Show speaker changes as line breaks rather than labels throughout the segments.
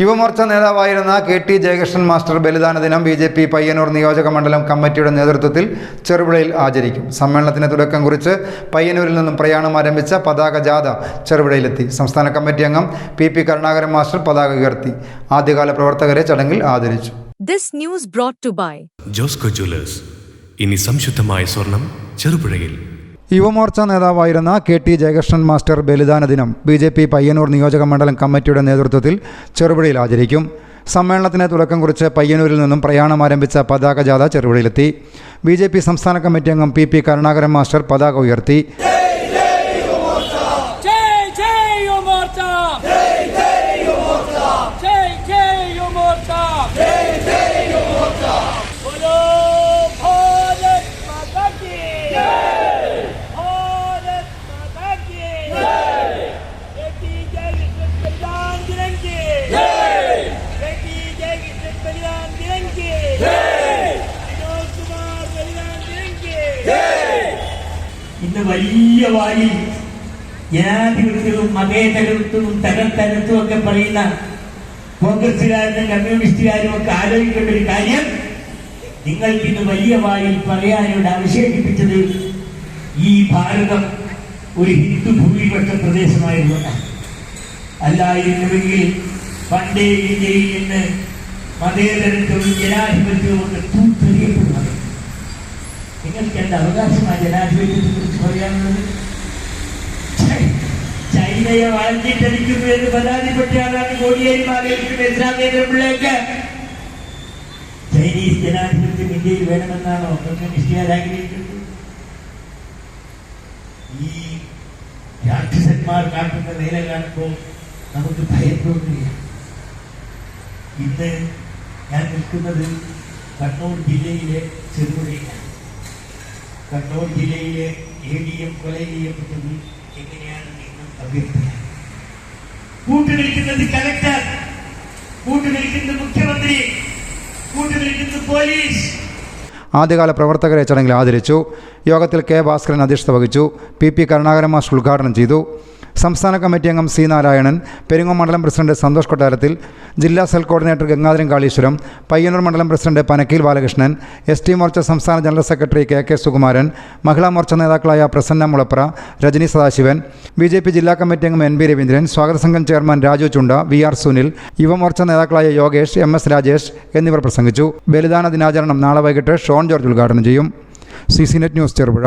യുവമോർച്ച നേതാവായിരുന്ന K T Jayakrishnan master ബലിദാന ദിനം ബി ജെ പി പയ്യന്നൂർ നിയോജക മണ്ഡലം കമ്മിറ്റിയുടെ നേതൃത്വത്തിൽ ചെറുപുഴയിൽ ആചരിക്കും. സമ്മേളനത്തിന് തുടക്കം കുറിച്ച് പയ്യന്നൂരിൽ നിന്നും പ്രയാണം ആരംഭിച്ച പതാക ജാഥ ചെറുപുഴയിലെത്തി സംസ്ഥാന കമ്മിറ്റി അംഗം പി പി കരുണാകരൻ മാസ്റ്റർ പതാക ഉയർത്തി. ആദ്യകാല പ്രവർത്തകരെ ചടങ്ങിൽ ആദരിച്ചു.
This news brought to by
Josco jewellers ഇനി സംശുദ്ധമായ സ്വർണം ചെറുപുഴയിൽ.
യുവമോർച്ച നേതാവായിരുന്ന കെ ടി ജയകൃഷ്ണൻ മാസ്റ്റർ ബലിദാന ദിനം ബി ജെ പി പയ്യന്നൂർ നിയോജക മണ്ഡലം കമ്മിറ്റിയുടെ നേതൃത്വത്തിൽ ചെറുപുഴയിൽ ആചരിക്കും. സമ്മേളനത്തിന് തുടക്കം കുറിച്ച് പയ്യന്നൂരിൽ നിന്നും പ്രയാണം ആരംഭിച്ച പതാക ജാഥ ചെറുപുഴയിലെത്തി ബി സംസ്ഥാന കമ്മിറ്റി അംഗം പി പി കരുണാകരൻ മാസ്റ്റർ പതാക ഉയർത്തി.
ഇന്ന് വലിയ വായിൽ ജനാധിപത്യവും മതേതരത്വവും തരത്തരത്വം ഒക്കെ പറയുന്ന കോൺഗ്രസുകാരനും കമ്മ്യൂണിസ്റ്റുകാരും ഒക്കെ ആലോചിക്കേണ്ട ഒരു കാര്യം നിങ്ങൾക്ക് ഇന്ന് വലിയ വായിൽ പറയാനോട് അവശേഷിപ്പിച്ചത് ഈ ഭാരതം ഒരു ഹിന്ദു ഭൂരിപക്ഷ പ്രദേശമായിരുന്നു അല്ലായിരുന്നുവെങ്കിൽ പണ്ടേ ഇന്ത്യയിൽ നിന്ന് മതേതരത്വവും ജനാധിപത്യവും ഒക്കെ തൂത്തെറിയപ്പെടുന്നത് നിങ്ങൾക്ക് എന്റെ അവകാശമായ ജനാധിപത്യത്തെ ചൈ- ചൈനയെ വളഞ്ഞിട്ടടിക്കുന്നു എന്ന് പരാതിപ്പെട്ട ആളാണ് കോടിയേരി മാവേലിക്കും ഇസ്ലാമേന്ദ്ര പിള്ളേക്ക് ചൈനീസ് ജനാധിപത്യം ഇന്ത്യയിൽ വേണമെന്നാണോ? കമ്മ്യൂണിസ്റ്റുകാർ ആഗ്രഹിക്കുന്നത് ഈ രാക്ഷസന്മാർ കാട്ടുന്ന നില കാണുമ്പോൾ നമുക്ക് ഭയം തോന്നുകയാണ് ഇന്ന് ഞാൻ നിൽക്കുന്നത് കണ്ണൂർ ജില്ലയിലെ ചെറുപുഴയിലാണ്. കണ്ണൂർ ജില്ലയിലെ എം കൊല ചെയ്യപ്പെട്ടത് എങ്ങനെയാണ് നിങ്ങൾ അഭ്യർത്ഥന? കൂട്ടുനിൽക്കുന്നത് കലക്ടർ കൂട്ടുനിൽക്കുന്നത് മുഖ്യമന്ത്രി കൂട്ടുനിൽക്കുന്നത് പോലീസ്.
ആദ്യകാല പ്രവർത്തകരെ ചടങ്ങിൽ ആദരിച്ചു. യോഗത്തിൽ കെ ഭാസ്കരൻ അധ്യക്ഷത വഹിച്ചു. പി പി കരുണാകരൻ മാസ്റ്റർ ഉദ്ഘാടനം ചെയ്തു. സംസ്ഥാന കമ്മിറ്റി അംഗം സി നാരായണൻ പെരുങ്ങോ മണ്ഡലം പ്രസിഡന്റ് സന്തോഷ് കൊട്ടാരത്തിൽ ജില്ലാ സെൽ കോർഡിനേറ്റർ ഗംഗാധരൻ കാളീശ്വരം പയ്യന്നൂർ മണ്ഡലം president Panakkeel Balakrishnan S T Morcha സംസ്ഥാന general secretary K K Sukumaran Mahila Morcha നേതാക്കളായ Prasanna Mulapra Rajani Sadasivan B J P ജില്ലാ കമ്മിറ്റി അംഗം എൻ ബി രവീന്ദ്രൻ സ്വാഗത സംഘം chairman Raju Chunda V R Sunil Yuva Morcha നേതാക്കളായ Yogesh M S Rajesh എന്നിവർ പ്രസംഗിച്ചു. ബലിദാന ദിനാചരണം നാളെ വൈകിട്ട് ഷോൺ ജോർജ് ഉദ്ഘാടനം ചെയ്യും. C C Net News Cherupuzha.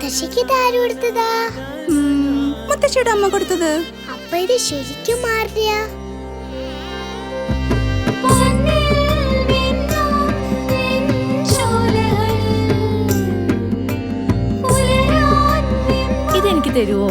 മുത്തശ്ശിക്ക് കൊടുത്തതാ?
മുത്തശ്ശിയുടെ അമ്മ കൊടുത്തത്.
അപ്പൊ ഇത് ശരിക്കും മാറിയ?
ഇതെനിക്ക് തരുവോ?